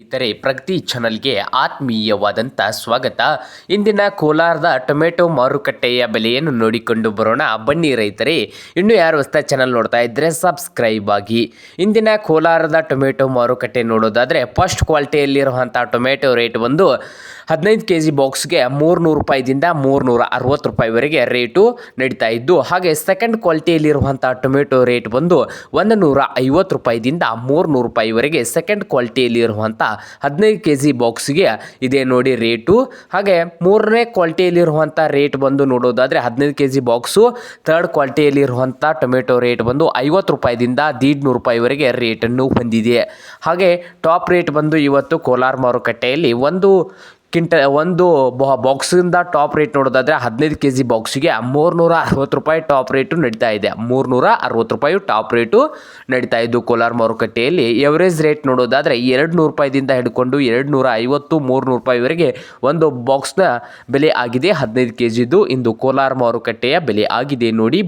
ಸ್ನೇಹಿತರೆ ಪ್ರಗತಿ ಚಾನಲ್ಗೆ ಆತ್ಮೀಯವಾದಂಥ ಸ್ವಾಗತ. ಇಂದಿನ ಕೋಲಾರದ ಟೊಮೆಟೊ ಮಾರುಕಟ್ಟೆಯ ಬೆಲೆಯನ್ನು ನೋಡಿಕೊಂಡು ಬರೋಣ. ಬನ್ನಿ ರೈತರೇ, ಇನ್ನು ಯಾರು ಹೊಸ ಚಾನಲ್ ನೋಡ್ತಾ ಇದ್ದರೆ ಸಬ್ಸ್ಕ್ರೈಬ್ ಆಗಿ. ಇಂದಿನ ಕೋಲಾರದ ಟೊಮೆಟೊ ಮಾರುಕಟ್ಟೆ ನೋಡೋದಾದರೆ, ಫಸ್ಟ್ ಕ್ವಾಲಿಟಿಯಲ್ಲಿರುವಂಥ ಟೊಮೆಟೊ ರೇಟ್ ಬಂದು ಹದಿನೈದು ಕೆ ಜಿ ಬಾಕ್ಸ್ಗೆ ಮೂರುನೂರು ರೂಪಾಯಿದಿಂದ ಮೂರುನೂರ ಅರವತ್ತು ರೂಪಾಯಿವರೆಗೆ ರೇಟು ನಡೀತಾ ಇದ್ದು, ಹಾಗೆ ಸೆಕೆಂಡ್ ಕ್ವಾಲಿಟಿಯಲ್ಲಿರುವಂಥ ಟೊಮೆಟೊ ರೇಟ್ ಬಂದು ಒಂದು ನೂರ ಐವತ್ತು ರೂಪಾಯಿದಿಂದ ಮೂರುನೂರು ರೂಪಾಯಿವರೆಗೆ ಸೆಕೆಂಡ್ ಕ್ವಾಲಿಟಿಯಲ್ಲಿರುವಂಥ ಹದಿನೈದು ಕೆ ಜಿ ಬಾಕ್ಸ್ಗೆ ಇದೆ ನೋಡಿ ರೇಟು. ಹಾಗೆ ಮೂರನೇ ಕ್ವಾಲಿಟಿಯಲ್ಲಿರುವಂಥ ರೇಟ್ ಬಂದು ನೋಡೋದಾದರೆ ಹದಿನೈದು ಕೆ ಜಿ ಬಾಕ್ಸು ಥರ್ಡ್ ಕ್ವಾಲಿಟಿಯಲ್ಲಿರುವಂಥ ಟೊಮೆಟೊ ರೇಟ್ ಬಂದು ಐವತ್ತು ರೂಪಾಯಿದಿಂದ ದೀಡ್ನೂರು ರೂಪಾಯಿವರೆಗೆ ರೇಟನ್ನು ಹೊಂದಿದೆ. ಹಾಗೆ ಟಾಪ್ ರೇಟ್ ಬಂದು ಇವತ್ತು ಕೋಲಾರ ಮಾರುಕಟ್ಟೆಯಲ್ಲಿ ಒಂದು ಕಿಂಟ ಒಂದು ಬಾಕ್ಸಿಂದ ಟಾಪ್ ರೇಟ್ ನೋಡೋದಾದರೆ ಹದಿನೈದು ಕೆ ಜಿ ಬಾಕ್ಸಿಗೆ ಮೂರುನೂರ ಅರವತ್ತು ರೂಪಾಯಿ ಟಾಪ್ ರೇಟು ನಡೀತಾ ಇದೆ. ಮೂರುನೂರ ಅರವತ್ತು ರೂಪಾಯಿ ಟಾಪ್ ರೇಟು ನಡೀತಾ ಇದ್ದು ಕೋಲಾರ ಮಾರುಕಟ್ಟೆಯಲ್ಲಿ. ಎವರೇಜ್ ರೇಟ್ ನೋಡೋದಾದರೆ ಎರಡು ನೂರು ರೂಪಾಯಿದಿಂದ ಹಿಡ್ಕೊಂಡು ಎರಡು ನೂರ ಐವತ್ತು, ಮೂರುನೂರು ರೂಪಾಯಿವರೆಗೆ ಒಂದು ಬಾಕ್ಸ್ನ ಬೆಲೆ ಆಗಿದೆ. ಹದಿನೈದು ಕೆ ಜಿದು ಇಂದು ಕೋಲಾರ ಮಾರುಕಟ್ಟೆಯ ಬೆಲೆ ಆಗಿದೆ. ನೋಡಿ